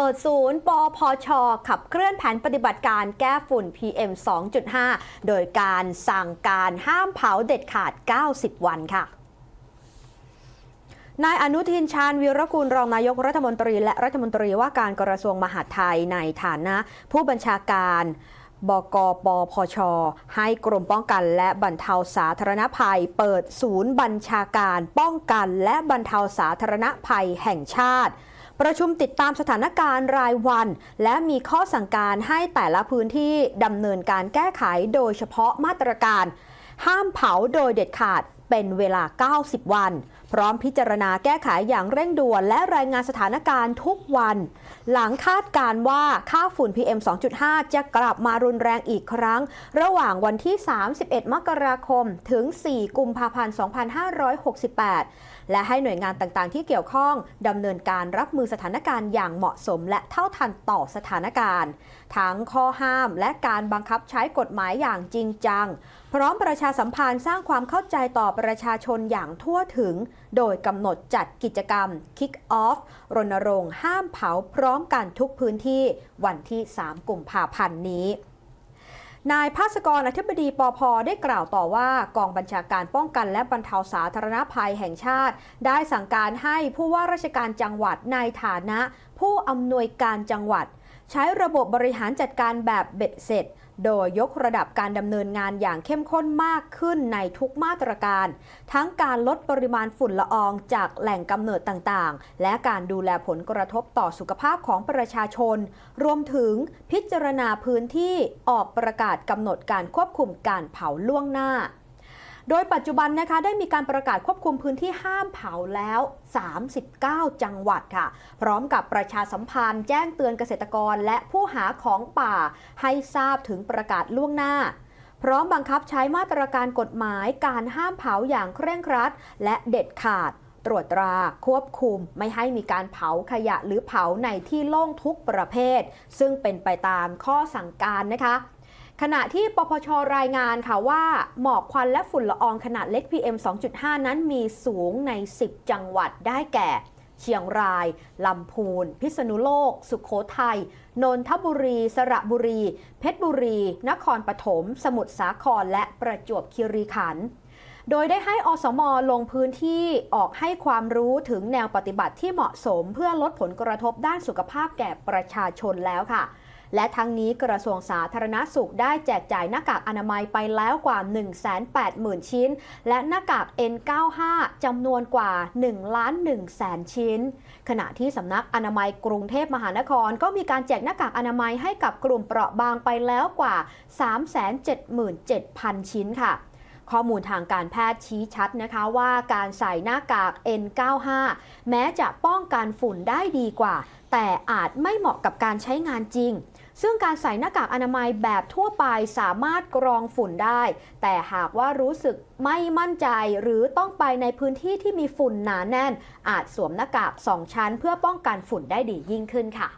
เปิดศูนย์ปพชขับเคลื่อนแผนปฏิบัติการแก้ฝุ่น PM 2.5 โดยการสั่งการห้ามเผาเด็ดขาด 90 วันค่ะนายอนุทินชาญวีรกุลรองนายกรัฐมนตรี และรัฐมนตรีว่าการกระทรวงมหาดไทยในฐานะ ผู้บัญชาการบกปพช ให้กรมป้องกันและบรรเทาสาธารณภัย เปิดศูนย์บัญชาการป้องกันและบรรเทาสาธารณภัยแห่งชาติ ประชุมติดตามสถานการณ์รายวัน และมีข้อสั่งการให้แต่ละพื้นที่ดำเนินการแก้ไขโดยเฉพาะมาตรการ ห้ามเผาโดยเด็ดขาด เป็นเวลา 90 วัน พร้อมพิจารณาแก้ไขอย่างเร่งด่วน และรายงานสถานการณ์ทุกวัน หลังคาดการว่าค่าฝุ่น PM 2.5 จะกลับมารุนแรงอีกครั้ง ระหว่างวันที่ 31 มกราคม ถึง 4 กุมภาพันธ์ 2568 และให้หน่วยงานต่างๆ ที่เกี่ยวข้องดำเนินการรับมือสถานการณ์อย่างเหมาะสม และเท่าทันต่อสถานการณ์ ทั้งข้อห้ามและการบังคับใช้กฎหมายอย่างจริงจัง พร้อมประชาสัมพันธ์สร้างความเข้าใจต่อประชาชนอย่างทั่วถึง โดยกำหนดจัดกิจกรรม Kick Off รณรงค์ห้ามเผาพร้อมกันทุกพื้นที่วันที่ 3กุมภาพันธ์นี้นายภาสกรอธิบดีปอพได้กล่าวต่อว่ากองบัญชาการป้องกันและบรรเทาสาธารณภัยแห่งชาติ ได้สั่งการให้ผู้ว่าราชการจังหวัดในฐานะ ผู้อำนวยการจังหวัด ใช้ระบบบริหารจัดการแบบเบ็ดเสร็จ โดยยกระดับการดำเนินงานอย่างเข้มข้นมากขึ้นในทุกมาตรการ ทั้งการลดปริมาณฝุ่นละอองจากแหล่งกำเนิดต่างๆ และการดูแลผลกระทบต่อสุขภาพของประชาชน รวมถึงพิจารณาพื้นที่ออกประกาศกำหนดการควบคุมการเผาล่วงหน้า โดยปัจจุบันนะคะได้มีการประกาศควบคุมพื้นที่ห้ามเผาแล้ว 39 จังหวัดค่ะ พร้อมกับประชาสัมพันธ์แจ้งเตือนเกษตรกรและผู้หาของป่า ให้ทราบถึงประกาศล่วงหน้าพร้อมบังคับใช้มาตรการกฎหมายการห้ามเผาอย่างเคร่งครัด และเด็ดขาด ตรวจตราควบคุม ไม่ให้มีการเผาขยะหรือเผาในที่โล่งทุกประเภท ซึ่งเป็นไปตามข้อสั่งการนะคะ ขณะที่ปปชรายงานค่ะว่า หมอกควันและฝุ่นละอองขนาดเล็ก PM 2.5 นั้นมีสูงใน 10 จังหวัดได้แก่ เชียงราย ลำพูน พิษณุโลก สุขโขทัย นนทบุรี สระบุรี เพชรบุรี นครปฐม สมุทรสาคร และประจวบคีรีขันธ์โดยได้ให้อสมลงพื้นที่ออกให้ความรู้ถึงแนวปฏิบัติที่เหมาะสม เพื่อลดผลกระทบด้านสุขภาพแก่ประชาชนแล้วค่ะ และทั้งนี้กระทรวงสาธารณสุขได้แจกจ่ายหน้ากากอนามัยไปแล้วกว่า 180,000 ชิ้น และหน้ากาก N95 จำนวนกว่า1ล้าน1แสนชิ้น ขณะที่สำนักอนามัยกรุงเทพมหานคร ก็มีการแจกหน้ากากอนามัยให้กับกลุ่มเปราะบางไปแล้วกว่า 377,000 ชิ้นค่ะ ข้อมูลทางการแพทย์ชี้ชัดนะคะว่าการใส่หน้ากาก N95 แม้จะป้องกันฝุ่นได้ดีกว่า แต่อาจไม่เหมาะกับการใช้งานจริง ซึ่งการใส่หน้ากากอนามัยแบบทั่วไปสามารถกรองฝุ่นได้ แต่หากว่ารู้สึกไม่มั่นใจหรือต้องไปในพื้นที่ที่มีฝุ่นหนาแน่น อาจสวมหน้ากาก 2 ชั้นเพื่อป้องกันฝุ่นได้ดียิ่งขึ้นค่ะ